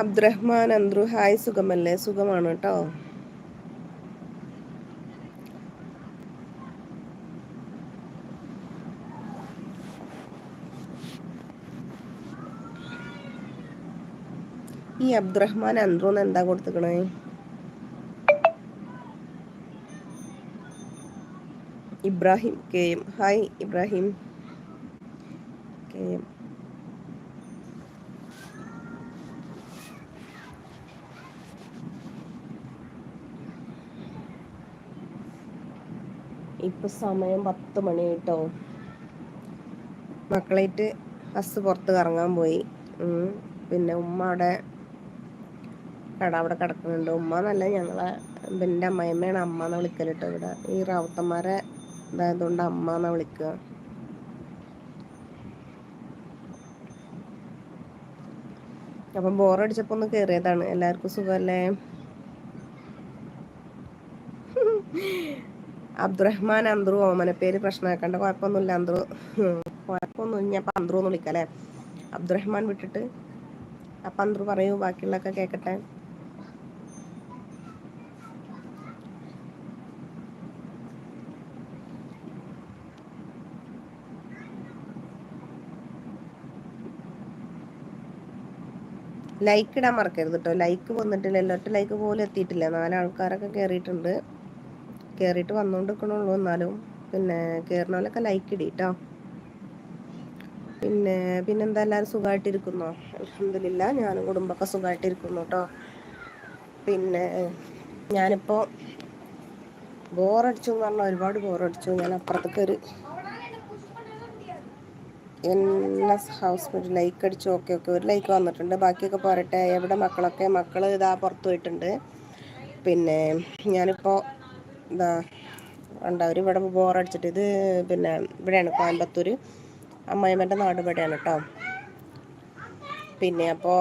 അബ്ദുറഹ്മാൻ അന്ത്രു hi സുഖമല്ലേ? സുഖമാണ് കേട്ടോ. ഈ അബ്ദുറഹ്മാൻ അന്ത്രൂന്ന് എന്താ കൊടുത്തുക്കണേ? Ibrahim K M. Hi Ibrahim. K M. ഇപ്പൊ സമയം പത്ത് മണി കേട്ടോ മക്കളായിട്ട് ബസ് പുറത്ത് കറങ്ങാൻ പോയി. പിന്നെ ഉമ്മ അവിടെ കട അവിടെ കിടക്കുന്നുണ്ട്. ഉമ്മ എന്നല്ല ഞങ്ങളെ എന്റെ അമ്മയമ്മയാണ് അമ്മ എന്ന് വിളിക്കലിട്ടോ ഇവിടെ. ഈ റാവത്തന്മാരെ ഇതായതുകൊണ്ട് അമ്മ എന്നാ വിളിക്കുക അപ്പം ബോറടിച്ചപ്പോൾ ഒന്ന് കയറിയതാണ് എല്ലാവർക്കും സുഖമല്ലേ അബ്ദുറഹ്മാൻ അന്ത്രു പേര് പ്രശ്നമാക്കണ്ട കുഴപ്പമൊന്നുമില്ല അന്ത്രു. കുഴപ്പമൊന്നും ഞാൻ അന്ത്രു എന്ന് വിളിക്കാം അല്ലേ അബ്ദുറഹ്മാൻ വിട്ടിട്ട് അപ്പം അന്ത്രു പറയൂ ബാക്കിയുള്ളതൊക്കെ കേൾക്കട്ടെ ലൈക്ക് ഇടാൻ മറക്കരുത് കേട്ടോ ലൈക്ക് വന്നിട്ടില്ല ഒറ്റ ലൈക്ക് പോലും എത്തിയിട്ടില്ല. നാലാൾക്കാരൊക്കെ കയറിയിട്ടുണ്ട് കയറിയിട്ട് വന്നുകൊണ്ടിരിക്കണുള്ളൂ എന്നാലും പിന്നെ കയറണോലൊക്കെ ലൈക്ക് ഇടീട്ടോ. പിന്നെ പിന്നെന്താ എല്ലാവരും സുഖമായിട്ടിരിക്കുന്നോ അലഹമില്ല ഞാനും കുടുംബമൊക്കെ സുഖമായിട്ടിരിക്കുന്നു കേട്ടോ പിന്നെ ഞാനിപ്പോൾ ബോറടിച്ചു എന്ന് പറഞ്ഞാൽ ഒരുപാട് ബോറടിച്ചു ഞാൻ അപ്പുറത്തേക്ക് ഒരു എൻ എസ് ഹൗസ് ലൈക്ക് അടിച്ചു. ഓക്കെ ഓക്കെ ഒരു ലൈക്ക് വന്നിട്ടുണ്ട്. ബാക്കിയൊക്കെ പോരട്ടെ. എവിടെ മക്കളൊക്കെ? മക്കൾ ഇതാ പുറത്തു പോയിട്ടുണ്ട്. പിന്നെ ഞാനിപ്പോൾ ഇതാ ഉണ്ടാവും ഇവിടെ ബോറടിച്ചിട്ട് ഇത് പിന്നെ ഇവിടെയാണ് കോയമ്പത്തൂർ അമ്മായിമ്മന്റെ നാട് ഇവിടെയാണ് കേട്ടോ പിന്നെ അപ്പോൾ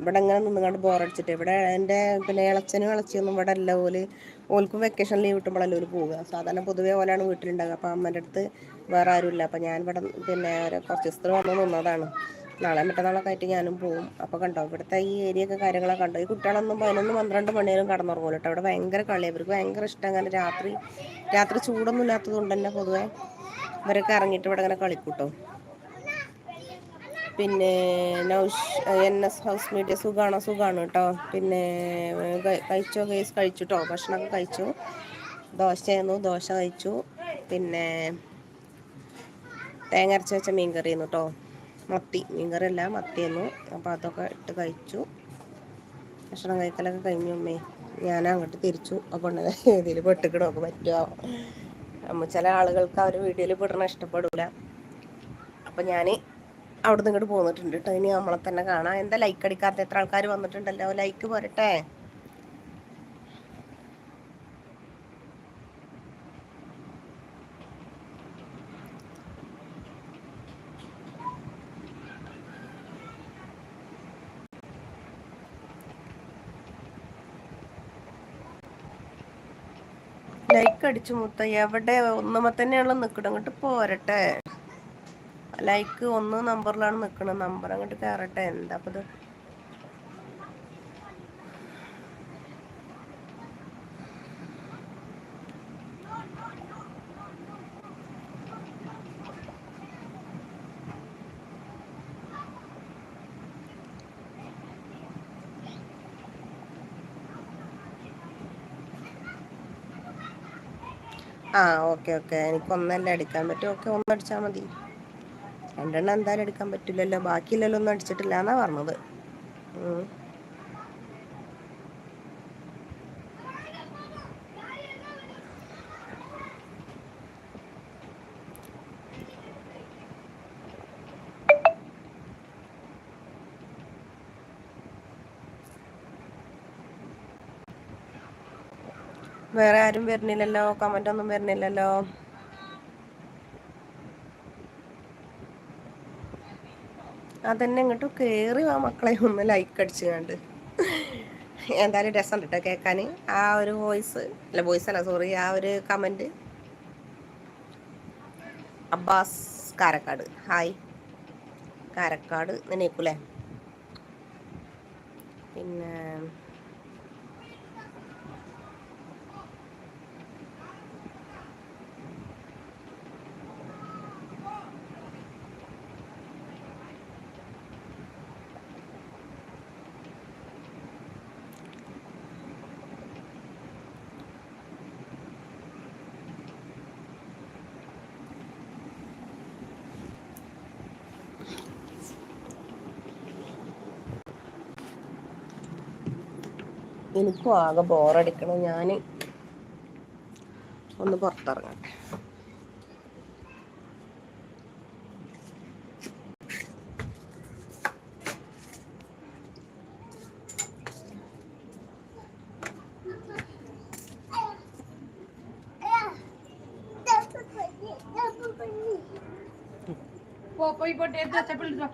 ഇവിടെ ഇങ്ങനെ നിന്നുകൊണ്ട് ബോറടിച്ചിട്ട് ഇവിടെ എന്റെ പിന്നെ ഇളച്ചനും ഇളച്ചിയൊന്നും ഇവിടെ അല്ല. പോലെ ഓൽക്കും വെക്കേഷൻ ലീവ് കിട്ടുമ്പോഴല്ലേ ഒരു പോവുക. സാധാരണ പൊതുവേ ഓലാണ് വീട്ടിലുണ്ടാകുക അപ്പോൾ അമ്മേന്റെ അടുത്ത് വേറെ ആരുമില്ല. അപ്പോൾ ഞാൻ ഇവിടെ പിന്നെ കുറച്ച് ദിവസത്തിന് വന്ന് നിന്നതാണ്. നാളെ മറ്റന്നാളൊക്കെ ആയിട്ട് ഞാനും പോവും. അപ്പോൾ കണ്ടോ ഇവിടുത്തെ ഈ ഏരിയയൊക്കെ കാര്യങ്ങളൊക്കെ കണ്ടോ? ഈ കുട്ടികളൊന്നും പതിനൊന്ന് പന്ത്രണ്ട് മണിയേലും കടന്നുറങ്ങും കേട്ടോ അവിടെ ഭയങ്കര കളി അവർക്ക് ഭയങ്കര ഇഷ്ടം. അങ്ങനെ രാത്രി രാത്രി ചൂടൊന്നും ഇല്ലാത്തത് കൊണ്ട് തന്നെ പൊതുവെ ഇവരൊക്കെ ഇറങ്ങിയിട്ട് ഇവിടെ ഇങ്ങനെ കളിക്കൂട്ടോ. പിന്നെ Naush N S house meet സുഖമാണോ സുഖമാണ് കേട്ടോ പിന്നെ കഴിച്ചോ? കേസ് കഴിച്ചു കേട്ടോ ഭക്ഷണമൊക്കെ കഴിച്ചു? ദോശയായിരുന്നു ദോശ കഴിച്ചു. പിന്നെ തേങ്ങ അരച്ച് വെച്ച മീൻ കറിയായിരുന്നു കേട്ടോ മത്തി മീൻകറിയല്ല അല്ല മത്തിയായിരുന്നു. അപ്പോൾ അതൊക്കെ ഇട്ട് കഴിച്ചു. ഭക്ഷണം കഴിക്കലൊക്കെ കഴിഞ്ഞു അമ്മേ ഞാൻ അങ്ങോട്ട് തിരിച്ചു. അപ്പോൾ ഇതിൽ പെട്ടിക്കിടൊക്കെ പറ്റുമോ നമ്മൾ ചില ആളുകൾക്ക് അവർ വീഡിയോയിൽ പെടണ ഇഷ്ടപ്പെടില്ല അപ്പം ഞാൻ അവിടെ നിന്ന് ഇങ്ങോട്ട് പോന്നിട്ടുണ്ട് കേട്ടോ ഇനി നമ്മളെ തന്നെ കാണാം. എന്താ ലൈക്ക് അടിക്കാത്ത? എത്ര ആൾക്കാർ വന്നിട്ടുണ്ടല്ലോ? ലൈക്ക് പോരട്ടെ? അടിച്ചു മുത്ത എവിടെ ഒന്നുമ തന്നെയാണല്ലോ നിൽക്കണം അങ്ങോട്ട് പോരട്ടെ. ലൈക്ക് ഒന്ന് നമ്പറിലാണ് നിൽക്കണം നമ്പർ അങ്ങോട്ട് കയറട്ടെ എന്താ ഇത് ആ ഓക്കെ ഓക്കെ. എനിക്ക് ഒന്നല്ലേ അടിക്കാൻ പറ്റും. ഓക്കെ ഒന്നടിച്ചാൽ മതി. രണ്ടെണ്ണം എന്തായാലും എടുക്കാൻ പറ്റില്ലല്ലോ. ബാക്കിയില്ലല്ലോ ഒന്നും അടിച്ചിട്ടില്ല എന്നാ പറഞ്ഞത്. വേറെ ആരും വരുന്നില്ലല്ലോ കമന്റ് ഒന്നും വരുന്നില്ലല്ലോ. അതന്നെ ഇങ്ങോട്ട് കയറി ആ മക്കളെ ഒന്ന് ലൈക്ക് അടിച്ചു കണ്ട്. എന്തായാലും രസം കേട്ടോ കേൾക്കാൻ ആ ഒരു വോയിസ് അല്ല വോയിസ് അല്ല സോറി ആ ഒരു കമന്റ് അബ്ബാസ് കാരക്കാട്. ഹായ് കാരക്കാട് നിന്നേക്കൂലേ പിന്നെ എനിക്കും ആകെ ബോറടിക്കണം. ഞാൻ ഒന്ന് പുറത്തിറങ്ങട്ടെ. പോയി പോട്ടെ. എടുത്തോ ചപ്പൽ എടുത്തോ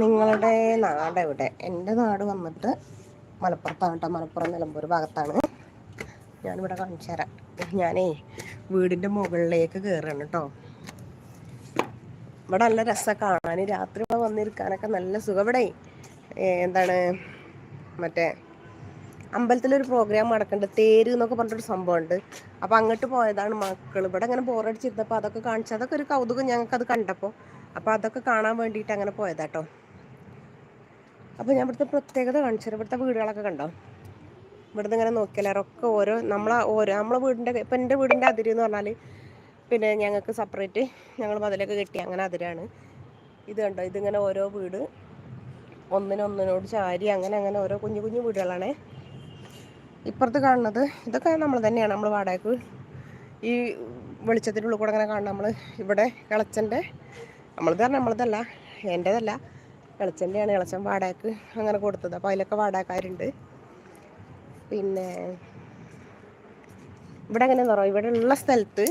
നിങ്ങളുടെ നാട് എവിടെ? എന്റെ നാട് വന്നിട്ട് മലപ്പുറത്താണ് കേട്ടോ മലപ്പുറം നിലമ്പൂർ ഭാഗത്താണ്. ഞാനിവിടെ കാണിച്ചു തരാം. ഞാനേ വീടിന്റെ മുകളിലേക്ക് കയറുകയാണ് കേട്ടോ ഇവിടെ നല്ല രസം കാണാൻ. രാത്രി ഇവിടെ വന്നിരിക്കാനൊക്കെ നല്ല സുഖം. ഇവിടെ എന്താണ് മറ്റേ അമ്പലത്തിലൊരു പ്രോഗ്രാം നടക്കുന്നുണ്ട്. തേര് എന്നൊക്കെ പറഞ്ഞിട്ടൊരു സംഭവമുണ്ട്. അപ്പോൾ അങ്ങോട്ട് പോയതാണ് മക്കൾ ഇവിടെ അങ്ങനെ ബോറടിച്ചിരുന്നപ്പോൾ അതൊക്കെ കാണിച്ചു അതൊക്കെ ഒരു കൗതുകം ഞങ്ങൾക്ക് അത് കണ്ടപ്പോൾ. അപ്പോൾ അതൊക്കെ കാണാൻ വേണ്ടിയിട്ട് അങ്ങനെ പോയതാട്ടോ അപ്പോൾ ഞാൻ ഇവിടുത്തെ പ്രത്യേകത കാണിച്ചു തരാം. ഇവിടുത്തെ വീടുകളൊക്കെ കണ്ടോ? ഇവിടുന്ന് ഇങ്ങനെ നോക്കിയാൽ ഒക്കെ ഓരോ നമ്മളെ ഓരോ നമ്മളെ വീടിന്റെ ഇപ്പം എന്റെ വീടിന്റെ അതിരി എന്ന് പറഞ്ഞാൽ പിന്നെ ഞങ്ങൾക്ക് സെപ്പറേറ്റ് ഞങ്ങൾ മതിലൊക്കെ കെട്ടി അങ്ങനെ അതിരാണ്. ഇത് കണ്ടോ? ഇതിങ്ങനെ ഓരോ വീട് ഒന്നിനൊന്നിനോട് ചാരി അങ്ങനെ അങ്ങനെ ഓരോ കുഞ്ഞു കുഞ്ഞു വീടുകളാണേ. ഇപ്പുറത്ത് കാണുന്നത് ഇതൊക്കെ നമ്മൾ തന്നെയാണ്. നമ്മൾ വാടകയ്ക്ക് ഈ വെളിച്ചത്തിന്റെ ഉള്ളിൽ കൂടെ അങ്ങനെ കാണണം നമ്മൾ ഇവിടെ ഇളച്ചന്റെ നമ്മളത് പറഞ്ഞാൽ നമ്മളതല്ല എന്റേതല്ല. ഇളച്ചന്റെയാണ്. ഇളച്ചൻ വാടകയ്ക്ക് അങ്ങനെ കൊടുത്തത്. അപ്പോൾ അതിലൊക്കെ വാടകക്കാരുണ്ട്. പിന്നെ ഇവിടെ എങ്ങനെയാണെന്ന് പറയുക ഇവിടെ ഉള്ള സ്ഥലത്ത്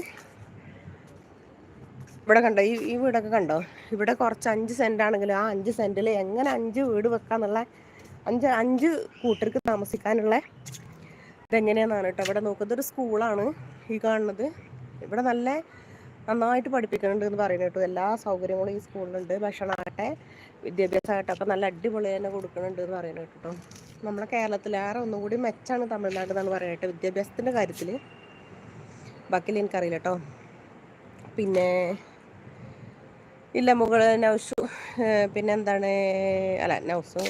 ഇവിടെ കണ്ടോ ഈ ഈ വീടൊക്കെ കണ്ടോ? ഇവിടെ കുറച്ച് അഞ്ച് സെന്റ് ആണെങ്കിലും ആ അഞ്ച് സെന്റിൽ എങ്ങനെ അഞ്ച് വീട് വെക്കാന്നുള്ള അഞ്ച് അഞ്ച് കൂട്ടർക്ക് താമസിക്കാനുള്ള ഇതെങ്ങനെയാണെന്നാണ് കേട്ടോ. ഇവിടെ നോക്കുന്നത് ഒരു സ്കൂളാണ് ഈ കാണുന്നത്. ഇവിടെ നല്ല നന്നായിട്ട് പഠിപ്പിക്കുന്നുണ്ട് എന്ന് പറയുന്നത് കേട്ടോ. എല്ലാ സൗകര്യങ്ങളും ഈ സ്കൂളിലുണ്ട്. ഭക്ഷണമാകട്ടെ. വിദ്യാഭ്യാസമാകട്ടെ ഒക്കെ നല്ല അടിപൊളി തന്നെ കൊടുക്കുന്നുണ്ട് എന്ന് പറയുന്നത് കേട്ടോ. നമ്മുടെ കേരളത്തിലേറെ ഒന്നും കൂടി മെച്ചാണ് തമിഴ്നാട് എന്നാണ് പറയുന്നത് വിദ്യാഭ്യാസത്തിന്റെ കാര്യത്തിൽ. ബാക്കിയിൽ എനിക്കറിയില്ല കേട്ടോ. പിന്നെ ഇല്ല മുകൾ നൗഷു പിന്നെ എന്താണ് അല്ല Naush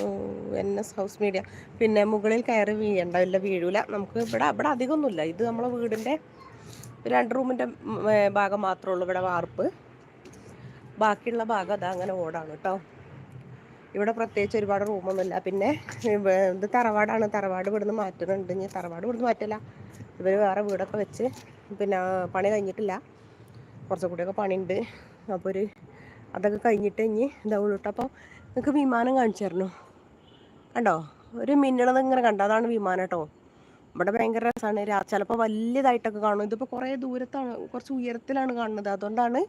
N S house media. പിന്നെ മുകളിൽ കയറി വീഴണ്ട ഇല്ല വീഴൂല. നമുക്ക് ഇവിടെ ഇവിടെ അധികമൊന്നുമില്ല. ഇത് നമ്മളെ വീടിന്റെ രണ്ട് റൂമിന്റെ ഭാഗം മാത്രമേ ഉള്ളൂ ഇവിടെ വാർപ്പ്. ബാക്കിയുള്ള ഭാഗം അത് അങ്ങനെ ഓടാണ് കേട്ടോ. ഇവിടെ പ്രത്യേകിച്ച് ഒരുപാട് റൂമൊന്നുമില്ല. പിന്നെ ഇത് തറവാടാണ്. തറവാട് ഇവിടുന്ന് മാറ്റുന്നുണ്ട്. ഇനി തറവാട് ഇവിടുന്ന് മാറ്റില്ല. ഇവർ വേറെ വീടൊക്കെ വെച്ച് പിന്നെ പണി കഴിഞ്ഞിട്ടില്ല. കുറച്ചും കൂടിയൊക്കെ പണിയുണ്ട്. അപ്പോൾ ഒരു അതൊക്കെ കഴിഞ്ഞിട്ട് ഇനി ഇതാവുള്ളൂ അപ്പോൾ നിങ്ങൾക്ക് വിമാനം കാണിച്ചു തരണു? കണ്ടോ? ഒരു മിന്നണത് ഇങ്ങനെ കണ്ടോ? അതാണ് വിമാനം കേട്ടോ. ഇവിടെ ഭയങ്കര രസമാണ് രാ ചിലപ്പോൾ വലിയതായിട്ടൊക്കെ കാണും. ഇതിപ്പോൾ കുറേ ദൂരത്താണ്. കുറച്ച് ഉയരത്തിലാണ് കാണുന്നത്. അതുകൊണ്ടാണ്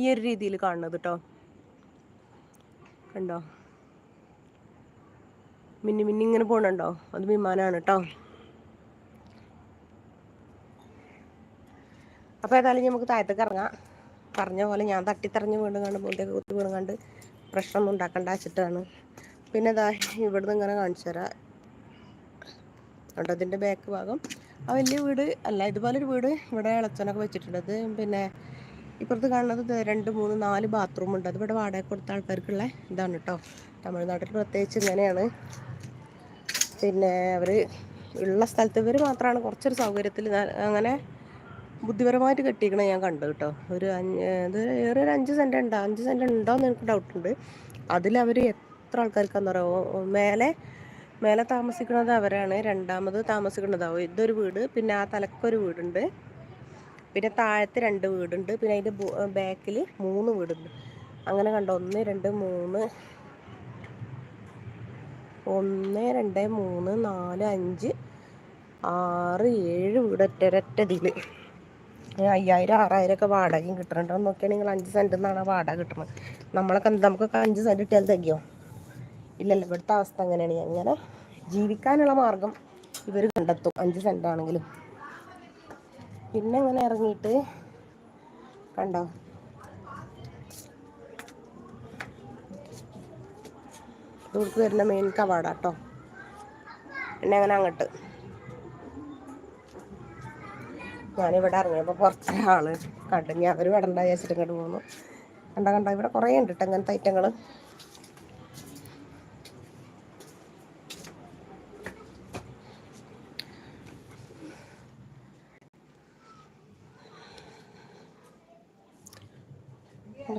ഈ ഒരു രീതിയിൽ കാണുന്നത് കേട്ടോ. കണ്ടോ? മിന്നി മിന്നി ഇങ്ങനെ പോകണുണ്ടോ അത് വിമാനമാണ് കേട്ടോ അപ്പോൾ ഏതായാലും നമുക്ക് താഴത്തേക്ക് ഇറങ്ങാം. പറഞ്ഞ പോലെ ഞാൻ തട്ടിത്തറഞ്ഞ് വീണ്ടും കണ്ട് മുന്തിയൊക്കെ കുത്തി വീണ്ടും പ്രശ്നമൊന്നും ഉണ്ടാക്കണ്ട വെച്ചിട്ടാണ്. പിന്നെ ഇതാ ഇവിടുന്ന് ഇങ്ങനെ കാണിച്ചു തരാം. അതിന്റെ ബാക്ക് ഭാഗം. ആ വലിയ വീട് അല്ല ഇതുപോലൊരു വീട് ഇവിടെ ഇളച്ചനൊക്കെ വെച്ചിട്ടുണ്ട്. അത് പിന്നെ ഇപ്പുറത്ത് കാണുന്നത് രണ്ട് മൂന്ന് നാല് ബാത്റൂം ഉണ്ട്. അത് ഇവിടെ വാടക കൊടുത്ത ആൾക്കാർക്കുള്ള ഇതാണ് കേട്ടോ തമിഴ്നാട്ടിൽ പ്രത്യേകിച്ച് ഇങ്ങനെയാണ്. പിന്നെ അവർ ഉള്ള സ്ഥലത്ത് ഇവർ മാത്രമാണ് കുറച്ചൊരു സൗകര്യത്തിൽ അങ്ങനെ ബുദ്ധിപരമായിട്ട് കെട്ടിക്കണ ഞാൻ കണ്ടു കേട്ടോ. ഒരു അഞ്ച് ഇത് ഏറെ ഒരു അഞ്ച് സെന്റ് ഉണ്ടോ അഞ്ച് സെന്റ് ഉണ്ടോ എന്ന് എനിക്ക് ഡൗട്ടുണ്ട്. അതിലവർ എത്ര ആൾക്കാർക്കാന്ന് പറയുമോ മേലെ മേലെ താമസിക്കുന്നത് അവരാണ്. രണ്ടാമത് താമസിക്കുന്നതാവും ഇതൊരു വീട്. പിന്നെ ആ തലക്കൊരു വീടുണ്ട്. പിന്നെ താഴത്ത് രണ്ട് വീടുണ്ട്. പിന്നെ അതിന്റെ ബാക്കിൽ മൂന്ന് വീടുണ്ട്. അങ്ങനെ കണ്ടോ? ഒന്ന് രണ്ട് മൂന്ന് ഒന്ന് രണ്ട് മൂന്ന് നാല് അഞ്ച് ആറ് ഏഴ് വീട് ഒറ്റ ഒരൊറ്റ ഇതിൽ അയ്യായിരം ആറായിരം ഒക്കെ വാടകയും കിട്ടുന്നുണ്ടോ നോക്കിയാൽ നിങ്ങൾ അഞ്ച് സെന്റിൽ നിന്നാണ് വാടക കിട്ടുന്നത് നമ്മളൊക്കെ നമുക്കൊക്കെ അഞ്ച് സെന്റ് കിട്ടിയാൽ തികയോ? ഇല്ലല്ലോ ഇവിടുത്തെ അവസ്ഥ അങ്ങനെയാണ്. അങ്ങനെ ജീവിക്കാനുള്ള മാർഗം ഇവർ കണ്ടെത്തും. അഞ്ച് സെന്റാണെങ്കിലും പിന്നെ ഇങ്ങനെ ഇറങ്ങിയിട്ട് കണ്ടോ? ഇതുകൊണ്ട് വരുന്ന മെയിൻ കവാടാട്ടോ എന്നെ അങ്ങനെ അങ്ങോട്ട്. ഞാനിവിടെ ഇറങ്ങിയപ്പോൾ കുറച്ച് ആൾ കണ്ടു ഞാൻ അവർ വിടണ്ട വിചാരിച്ചിട്ട് ഇങ്ങോട്ട് പോകുന്നു കണ്ട കണ്ട ഇവിടെ കുറേ ഉണ്ട് കേട്ടോ അങ്ങനത്തെ ഐറ്റങ്ങൾ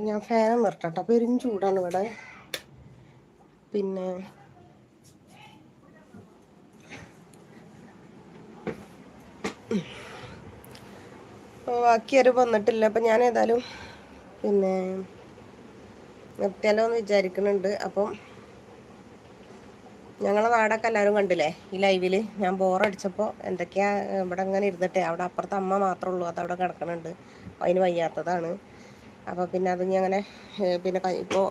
ഞാൻ ഫാൻ നിർത്തട്ടോ. പെരും ചൂടാണ് ഇവിടെ. പിന്നെ ബാക്കി ആരും വന്നിട്ടില്ല. അപ്പം ഞാൻ ഏതായാലും പിന്നെ നിർത്തിയാലോ എന്ന് വിചാരിക്കുന്നുണ്ട് അപ്പം ഞങ്ങളെ നാടൊക്കെ എല്ലാവരും കണ്ടില്ലേ ഈ ലൈവിൽ ഞാൻ ബോറടിച്ചപ്പോൾ എന്തൊക്കെയാ ഇവിടെ അങ്ങനെ ഇരുന്നിട്ടെ അവിടെ അപ്പുറത്ത് അമ്മ മാത്രമേ ഉള്ളൂ. അതവിടെ കിടക്കണുണ്ട്. അതിന് വയ്യാത്തതാണ്. അപ്പോൾ പിന്നെ അത് അങ്ങനെ പിന്നെ ഇപ്പോൾ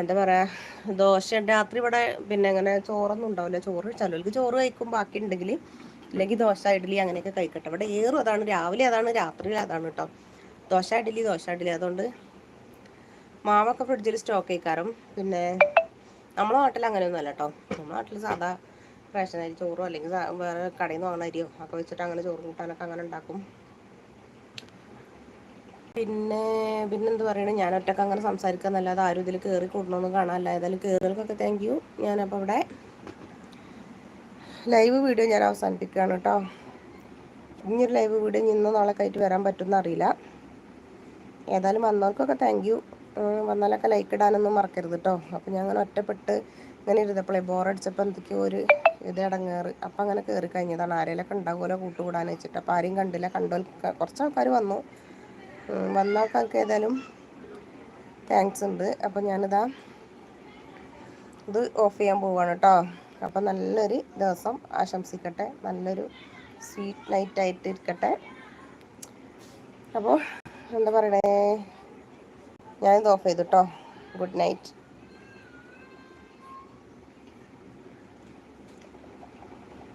എന്താ പറയുക ദോശ രാത്രി ഇവിടെ പിന്നെ അങ്ങനെ ചോറൊന്നും ഉണ്ടാവില്ല. ചോറ് ചിലർക്ക് ചോറ് കഴിക്കും ബാക്കി ഉണ്ടെങ്കിൽ അല്ലെങ്കിൽ ദോശ ഇഡ്ഡലി അങ്ങനെയൊക്കെ കഴിക്കട്ടെ. ഇവിടെ ഏറും അതാണ് രാവിലെ അതാണ് രാത്രി അതാണ് കേട്ടോ ദോശ ഇഡ്ഡലി ദോശ ഇഡ്ഡലി. അതുകൊണ്ട് മാവൊക്കെ ഫ്രിഡ്ജിൽ സ്റ്റോക്ക് ചെയ്യിക്കാറും. പിന്നെ നമ്മളെ നാട്ടിൽ അങ്ങനെയൊന്നും അല്ല കേട്ടോ നമ്മളെ നാട്ടിൽ സാധാ റേഷൻ അരി ചോറോ അല്ലെങ്കിൽ വേറെ കടയിൽ നിന്ന് വാങ്ങുന്ന അരിയോ ഒക്കെ വെച്ചിട്ട് അങ്ങനെ ചോറ് കൂട്ടാനൊക്കെ അങ്ങനെ ഉണ്ടാക്കും. പിന്നെ പിന്നെന്ത് പറയണ? ഞാൻ ഒറ്റയ്ക്ക് അങ്ങനെ സംസാരിക്കാന്നല്ലാതെ ആരും ഇതിൽ കയറി കൂടണമെന്ന് കാണാനല്ല. ഏതായാലും കയറുകൾക്കൊക്കെ താങ്ക് യു ഞാനപ്പോൾ ഇവിടെ ലൈവ് വീഡിയോ ഞാൻ അവസാനിപ്പിക്കുകയാണ് കേട്ടോ. ഇനിയൊരു ലൈവ് വീഡിയോ ഇനി ഇന്നോ നാളെ കയറ്റി വരാൻ പറ്റുമെന്ന് അറിയില്ല. ഏതായാലും വന്നവർക്കൊക്കെ താങ്ക് യു വന്നാലൊക്കെ ലൈക്ക് ഇടാനൊന്നും മറക്കരുത് കേട്ടോ അപ്പം ഞാൻ അങ്ങനെ ഒറ്റപ്പെട്ട് ഇങ്ങനെ ഇരുന്നപ്പോഴേ ബോറടിച്ചപ്പോൾ എന്തൊക്കെയോ ഒരു ഇത് ഇടങ്ങേറ് അപ്പം അങ്ങനെ കയറി കഴിഞ്ഞതാണ്. ആരെങ്കിലൊക്കെ ഉണ്ടാകുമല്ലോ കൂട്ടുകൂടാൻ വെച്ചിട്ട്. അപ്പോൾ ആരെയും കണ്ടില്ല. കണ്ടോ കുറച്ച് ആൾക്കാർ വന്നു. ഉം, വന്ന ഏതായാലും താങ്ക്സ് ഉണ്ട്. അപ്പം ഞാനിതാ ഇത് ഓഫ് ചെയ്യാൻ പോവുകയാണ് കേട്ടോ അപ്പം നല്ലൊരു ദിവസം ആശംസിക്കട്ടെ. നല്ലൊരു സ്വീറ്റ് നൈറ്റ് ആയിട്ട് ഇരിക്കട്ടെ. അപ്പോൾ എന്താ പറയണേ? ഞാനിത് ഓഫ് ചെയ്തു കേട്ടോ ഗുഡ് നൈറ്റ്